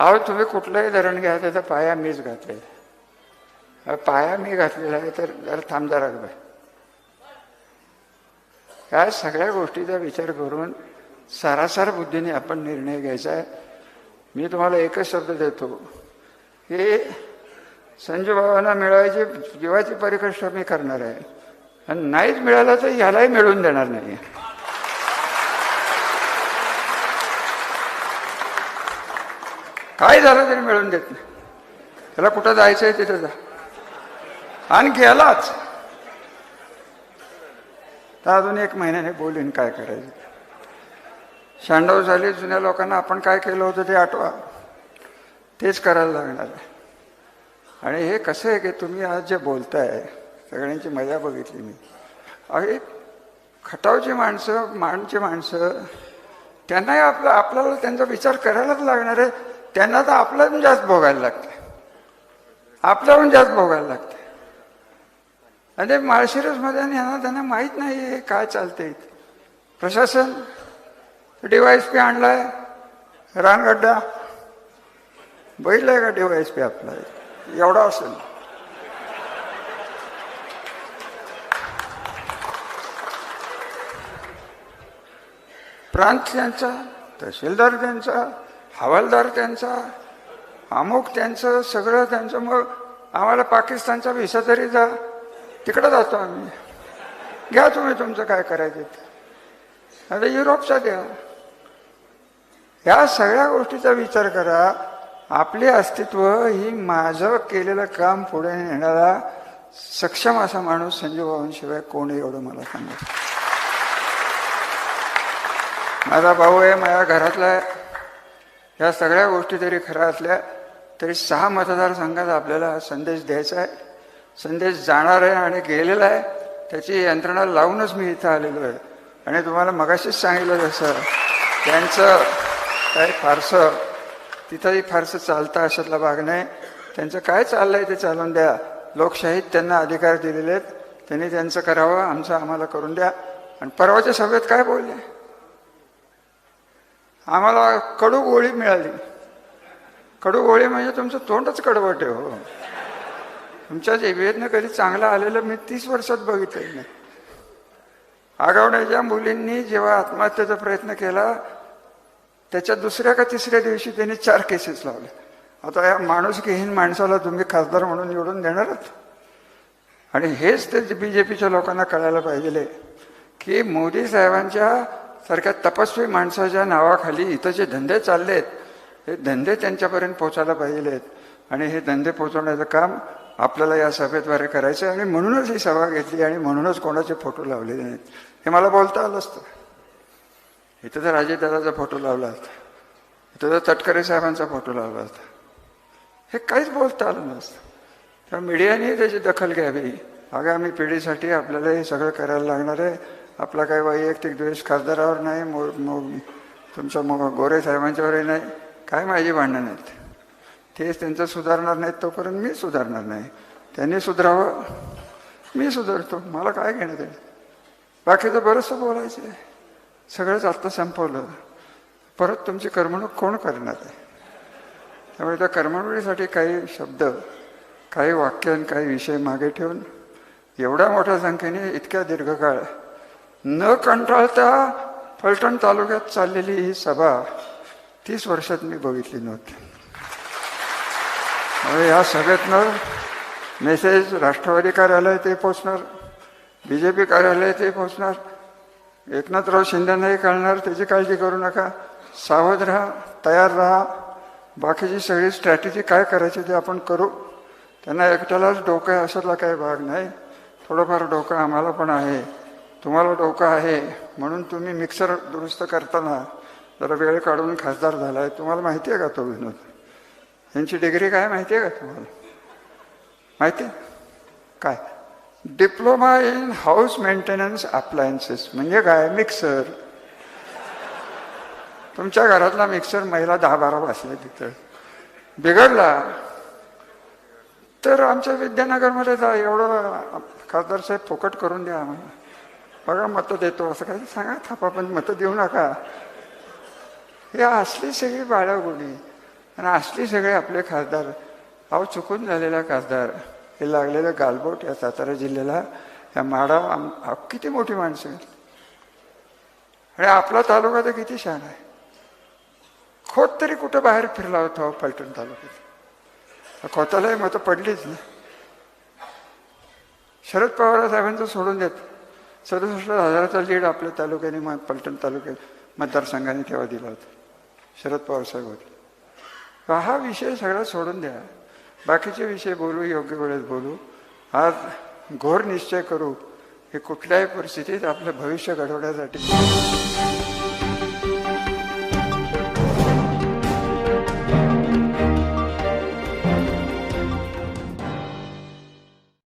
अहो तुम्ही कुठलंही धरण घ्या त्याचा पाया मीच घातलेला आहे. पाया मी घातलेला आहे तर जरा थांब जरा गं या सगळ्या गोष्टीचा विचार करून सारासार बुद्धीने आपण निर्णय घ्यायचा आहे. मी तुम्हाला एकच शब्द देतो की संजूबाबांना मिळवायची जीवाची परिकष्ठा मी करणार आहे. आणि नाहीच मिळाला तर यालाही मिळवून देणार नाही काय झालं तरी मिळून देत नाही. त्याला कुठं जायचंय तिथं जा. आणि गेलाच. तर अजून एक महिन्याने बोलीन काय करायचं. शांडव झाली जुन्या लोकांना आपण काय केलं होतं ते आठवा. तेच करायला लागणार आहे. आणि हे कसं आहे की तुम्ही आज जे बोलताय सगळ्यांची मजा बघितली मी. अरे खटावची माणसं माणची माणसं त्यांनाही आपलं आपल्याला त्यांचा विचार करायलाच लागणार आहे. त्यांना तर आपल्याहून जास्त भोगायला लागते. आपल्याहून जास्त भोगायला लागते. आणि माळशिरसमध्ये आणि यांना त्यांना माहीत नाही आहे काय चालते प्रशासन डिवायस पी आणलाय रानगड्डा बैल आहे का डिवायस पी आपला? एवढा असेल. प्रांत त्यांचा तहसीलदार त्यांचा हवालदार त्यांचा अमुक त्यांचं सगळं त्यांचं. मग आम्हाला पाकिस्तानचा विसा तरी जा तिकडं जातो आम्ही. घ्या तुम्ही तुमचं काय करायचं ते आता युरोपचा द्या ह्या सगळ्या गोष्टीचा विचार करा. आपले अस्तित्व ही माझं केलेलं काम पुढे नेणारा सक्षम असा माणूस संजीव भाऊंशिवाय कोण आहे एवढं मला सांगा माझा भाऊ आहे माझ्या घरातला ह्या सगळ्या गोष्टी जरी खऱ्या असल्या तरी सहा मतदारसंघात आपल्याला हा संदेश द्यायचा आहे. संदेश जाणार आहे आणि गेलेला आहे. त्याची यंत्रणा लावूनच मी इथं आलेलो आहे. आणि तुम्हाला मगाशीच सांगितलं जसं त्यांचं काय फारसं तिथंही फारसं चालतं अशातला भाग नाही. त्यांचं काय चाललं आहे ते चालून द्या. लोकशाहीत त्यांना अधिकार दिलेले आहेत. त्यांनी त्यांचं करावं आमचं आम्हाला करून द्या. आणि परवाच्या सभेत काय बोलले? आम्हाला कडू गोळी मिळाली. कडू गोळी म्हणजे तुमचं तोंडच कडवट आहे हो. तुमच्या जेबेतनं कधी चांगलं आलेलं मी तीस वर्षात बघितलं नाही आगावण्याच्या मुलींनी जेव्हा आत्महत्येचा प्रयत्न केला त्याच्या दुसऱ्या का तिसऱ्या दिवशी त्यांनी चार केसेस लावले. आता या माणूसकीहीन माणसाला तुम्ही खासदार म्हणून निवडून देणारच आणि हेच ते बी जे पीच्या लोकांना कळायला पाहिजे की मोदी साहेबांच्या सारख्या तपस्वी माणसाच्या नावाखाली इथं जे धंदे चाललेत हे धंदे त्यांच्यापर्यंत पोचायला पाहिजेत. आणि हे धंदे पोचवण्याचं काम आपल्याला या सभेद्वारे करायचं आहे. आणि म्हणूनच ही सभा घेतली आणि म्हणूनच कोणाचे फोटो लावलेले नाहीत. हे मला बोलता आलं असतं. इथं तर अजितदादाचा फोटो लावला होता इथं तर तटकरे साहेबांचा फोटो लावला होता हे काहीच बोलता आलं नसतं. तर मीडियाने त्याची दखल घ्यावी. आगामी पिढीसाठी आपल्याला हे सगळं करायला लागणार आहे. आपला काही वैयक्तिक द्वेष खासदारावर नाही मो मो तुमच्या मो गोरे साहेबांच्यावरही नाही. काय माझी भांडणं नाहीत. तेच त्यांचं सुधारणार नाहीत तोपर्यंत मी सुधारणार नाही. त्यांनी सुधारावं मी सुधारतो. मला काय घेणं ते बाकीचं बरंचसं बोलायचं आहे सगळंच आत्ता संपवलं. परत तुमची करमणूक कोण करणार आहे? त्यामुळे त्या करमणुकीसाठी काही शब्द काही वाक्य आणि काही विषय मागे ठेवून एवढ्या मोठ्या संख्येने इतक्या दीर्घकाळ न कंटाळता फलटण तालुक्यात चाललेली ही सभा तीस वर्षात मी बघितली नव्हती. ह्या या सभेतनं मेसेज राष्ट्रवादी कार्यालय ते पोचणार बी जे पी कार्यालय ते पोचणार एकनाथराव शिंदेनाही कळणार त्याची काळजी करू नका सावध राहा तयार राहा बाकीची सगळी स्ट्रॅटेजी काय करायची ते आपण करू. त्यांना एकट्यालाच डोकं आहे काही भाग नाही. थोडंफार डोकं आम्हाला पण आहे. तुम्हाला डोकं आहे म्हणून तुम्ही मिक्सर दुरुस्त करताना जरा वेळ काढून खासदार झाला आहे तुम्हाला माहिती आहे का तो विनोद? यांची डिग्री काय माहिती आहे का तुम्हाला? माहिती आहे? काय? Diploma in house maintenance appliances म्हणजे काय? मिक्सर तुमच्या घरातला मिक्सर महिला दहा बारा बसल्या तिथं. बिघडला. तर आमच्या विद्यानगरमध्ये जा एवढं खासदार साहेब फुकट करून द्या आम्हाला. बघा मतं देतो असं काही सांगा थापा पण मतं देऊ नका. हे असली सगळी बाळागुडी आणि असली सगळे आपले खासदार अहो चुकून झालेला खासदार हे लागलेलं गालबोट या सातारा जिल्ह्याला या माडा आम- किती मोठी माणसं आहेत. आणि आपला तालुका तर किती छान आहे. खोत तरी कुठं बाहेर फिरला होता हो पलटण तालुक्यात. खोतालाही मतं पडलीच ना. शरद पवार साहेबांचं सोडून देत. सदुसष्ट हजाराचा लीड आपल्या तालुक्याने म- पलटण तालुक्यात मतदारसंघाने तेव्हा दिला होता? शरद पवार साहेब होते. हा विषय सगळा सोडून द्या. बाकीचे विषय बोलू योग्य वेळेत बोलू. आज घोर निश्चय करू हे कुठल्याही परिस्थितीत आपलं भविष्य घडवण्यासाठी.